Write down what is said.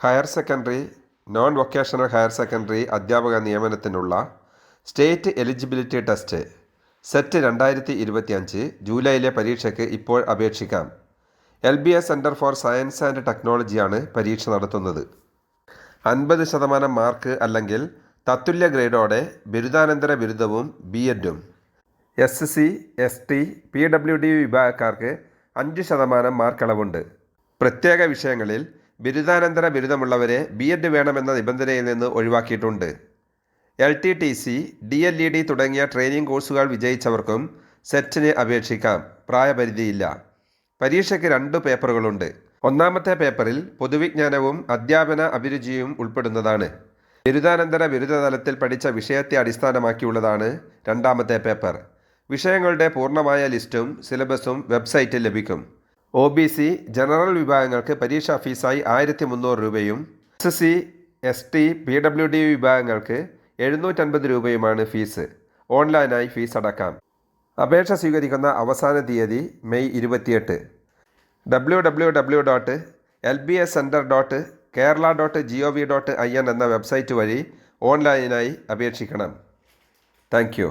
Higher secondary non vocational higher secondary അധ്യാപക നിയമനത്തിനുള്ള state eligibility test set രണ്ടായിരത്തി ഇരുപത്തിയഞ്ച് ജൂലൈയിലെ പരീക്ഷയ്ക്ക് ഇപ്പോൾ അപേക്ഷിക്കാം. L B S centre for science and ടെക്നോളജിയാണ് പരീക്ഷ നടത്തുന്നത്. അൻപത് ശതമാനം മാർക്ക് അല്ലെങ്കിൽ തത്തുല്യ ഗ്രേഡോടെ ബിരുദാനന്തര ബിരുദവും B എഡും. S C S T P W D വിഭാഗക്കാർക്ക് അഞ്ച് ശതമാനം മാർക്കളവുണ്ട് പ്രത്യേക വിഷയങ്ങളിൽ ബിരുദാനന്തര ബിരുദമുള്ളവരെ ബി എഡ് വേണമെന്ന നിബന്ധനയിൽ നിന്ന് ഒഴിവാക്കിയിട്ടുണ്ട്. L T T C D L E D തുടങ്ങിയ ട്രെയിനിങ് കോഴ്സുകൾ വിജയിച്ചവർക്കും സെറ്റിന് അപേക്ഷിക്കാം. പ്രായപരിധിയില്ല. പരീക്ഷയ്ക്ക് രണ്ട് പേപ്പറുകളുണ്ട്. ഒന്നാമത്തെ പേപ്പറിൽ പൊതുവിജ്ഞാനവും അധ്യാപന അഭിരുചിയും ഉൾപ്പെടുന്നതാണ്. ബിരുദാനന്തര ബിരുദതലത്തിൽ പഠിച്ച വിഷയത്തെ അടിസ്ഥാനമാക്കിയുള്ളതാണ് രണ്ടാമത്തെ പേപ്പർ. വിഷയങ്ങളുടെ പൂർണമായ ലിസ്റ്റും സിലബസും വെബ്സൈറ്റിൽ ലഭിക്കും. ഒ ബി സി ജനറൽ വിഭാഗങ്ങൾക്ക് പരീക്ഷാ ഫീസായി ആയിരത്തി മുന്നൂറ് രൂപയും S C S T P W D വിഭാഗങ്ങൾക്ക് എഴുന്നൂറ്റൻപത് രൂപയുമാണ് ഫീസ്. ഓൺലൈനായി ഫീസ് അടക്കാം. അപേക്ഷ സ്വീകരിക്കുന്ന അവസാന തീയതി മെയ് ഇരുപത്തിയെട്ട്. W W W dot L B S centre dot Kerala dot G O V dot I N എന്ന വെബ്സൈറ്റ് വഴി ഓൺലൈനായി അപേക്ഷിക്കണം. Thank you.